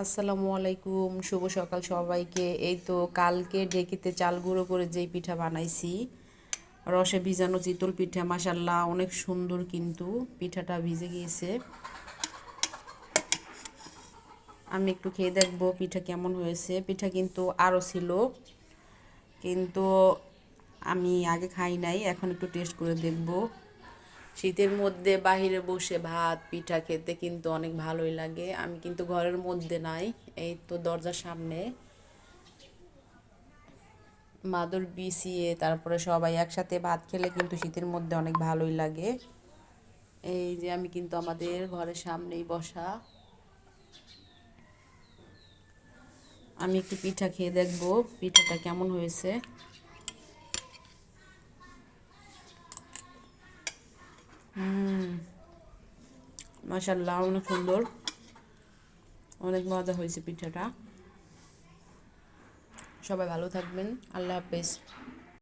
আসসালামু আলাইকুম, শুভ সকাল সবাইকে। এই তো কালকে ঢেকিতে চাল গুঁড়ো করে যেই পিঠা বানাইছি, রসে ভিজানো চিতল পিঠা মাসাল্লাহ অনেক সুন্দর কিন্তু পিঠাটা ভিজে গিয়েছে। আমি একটু খেয়ে দেখব পিঠা কেমন হয়েছে। পিঠা কিন্তু আরও ছিল, কিন্তু আমি আগে খাই নাই, এখন একটু টেস্ট করে দেখব। শীতের মধ্যে বাহিরে বসে ভাত, পিঠা খেতে কিন্তু অনেক ভালোই লাগে। আমি কিন্তু ঘরের মধ্যে নাই, এই তো দরজার সামনে। মাদুর বিছিয়ে তারপরে সবাই একসাথে ভাত খেলে কিন্তু শীতের মধ্যে অনেক ভালোই লাগে। এই যে আমি কিন্তু আমাদের ঘরের সামনেই বসা। আমি একটু পিঠা খেয়ে দেখব, পিঠাটা কেমন হয়েছে। মাসাল্লাহ অনেক সুন্দর। অনেক মজা হয়েছে পিঠাটা। সবাই ভালো থাকবেন। আল্লাহ হাফেজ।